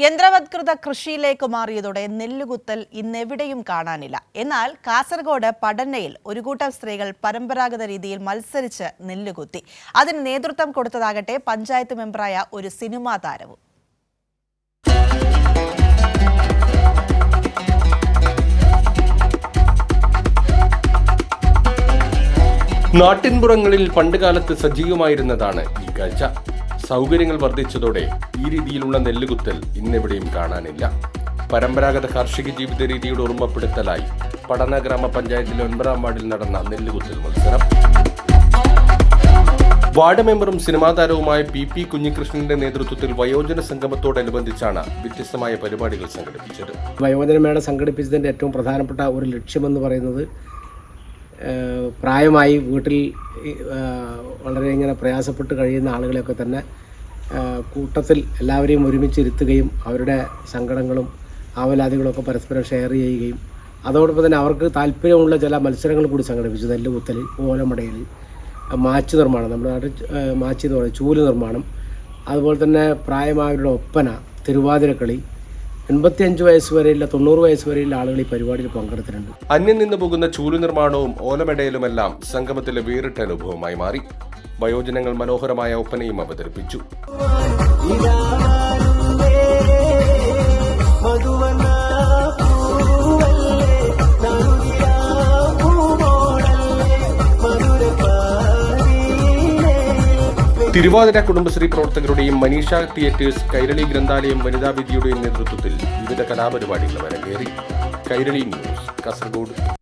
യന്ത്രവത്കൃത കൃഷിയിലേക്ക് മാറിയതോടെ നെല്ലുകുത്തൽ ഇന്നെവിടെയും കാണാനില്ല. എന്നാൽ കാസർഗോഡ് പടന്നയിൽ ഒരു കൂട്ടം സ്ത്രീകൾ പരമ്പരാഗത രീതിയിൽ മത്സരിച്ച് നെല്ലുകുത്തി. അതിന് നേതൃത്വം കൊടുത്തതാകട്ടെ പഞ്ചായത്ത് മെമ്പറായ ഒരു സിനിമാ താരവും. നാട്ടിൻപുറങ്ങളിൽ പണ്ടുകാലത്ത് സജീവമായിരുന്നതാണ് ഈ കാഴ്ച. സൗകര്യങ്ങൾ വർദ്ധിച്ചതോടെ ഈ രീതിയിലുള്ള നെല്ലുകുത്തൽ ഇന്നെവിടെയും കാണാനില്ല. പരമ്പരാഗത കാർഷിക ജീവിത രീതിയുടെ ഓർമ്മപ്പെടുത്തലായി പടന ഗ്രാമപഞ്ചായത്തിലെ ഒൻപതാം വാർഡിൽ നടന്ന നെല്ലുകുത്തൽ മത്സരം. വാർഡ് മെമ്പറും സിനിമാ താരവുമായ പി പി കുഞ്ഞികൃഷ്ണന്റെ നേതൃത്വത്തിൽ വയോജന സംഗമത്തോടനുബന്ധിച്ചാണ് വ്യത്യസ്തമായ പരിപാടികൾ സംഘടിപ്പിച്ചത്. വയോജന മേള സംഘടിപ്പിച്ചതിന്റെ ഏറ്റവും പ്രധാനപ്പെട്ട ഒരു ലക്ഷ്യമെന്ന് പറയുന്നത് പ്രായമായി വീട്ടിൽ വളരെ ഇങ്ങനെ പ്രയാസപ്പെട്ട് കഴിയുന്ന ആളുകളെയൊക്കെ തന്നെ കൂട്ടത്തിൽ എല്ലാവരെയും ഒരുമിച്ച് ഇരുത്തുകയും അവരുടെ സങ്കടങ്ങളും ആവലാതികളൊക്കെ പരസ്പരം ഷെയർ ചെയ്യുകയും അതോടൊപ്പം തന്നെ അവർക്ക് താല്പര്യമുള്ള ചില മത്സരങ്ങൾ കൂടി സംഘടിപ്പിച്ചു. നെല്ല് കുത്തൽ ഓലമടയിൽ മാച്ച് നിർമ്മാണം നമ്മുടെ നാട്ടിൽ മാച്ച് എന്ന് പറയുന്നത് ചൂൽ നിർമ്മാണം അതുപോലെ തന്നെ പ്രായമായവരുടെ ഒപ്പന തിരുവാതിരക്കളി എൺപത്തിയഞ്ച് വയസ്സ് വരെയുള്ള തൊണ്ണൂറ് വയസ്സ് വരെയുള്ള ആളുകൾ ഈ പരിപാടിയിൽ പങ്കെടുത്തിട്ടുണ്ട്. അന്യം നിന്ന് പോകുന്ന ചൂലു നിർമ്മാണവും ഓലമെടയിലുമെല്ലാം സംഗമത്തിലെ വേറിട്ട അനുഭവമായി മാറി. വയോജനങ്ങൾ മനോഹരമായ ഒപ്പനയും അവതരിപ്പിച്ചു. തിരുവാതിര കുടുംബശ്രീ പ്രവർത്തകരുടെയും മനീഷ തിയേറ്റേഴ്സ് കൈരളി ഗ്രന്ഥാലയം വനിതാ വിധിയുടെയും നേതൃത്വത്തിൽ വിവിധ കലാപരിപാടികൾ അരങ്ങേറി. കൈരളി ന്യൂസ് കാസർഗോഡ്.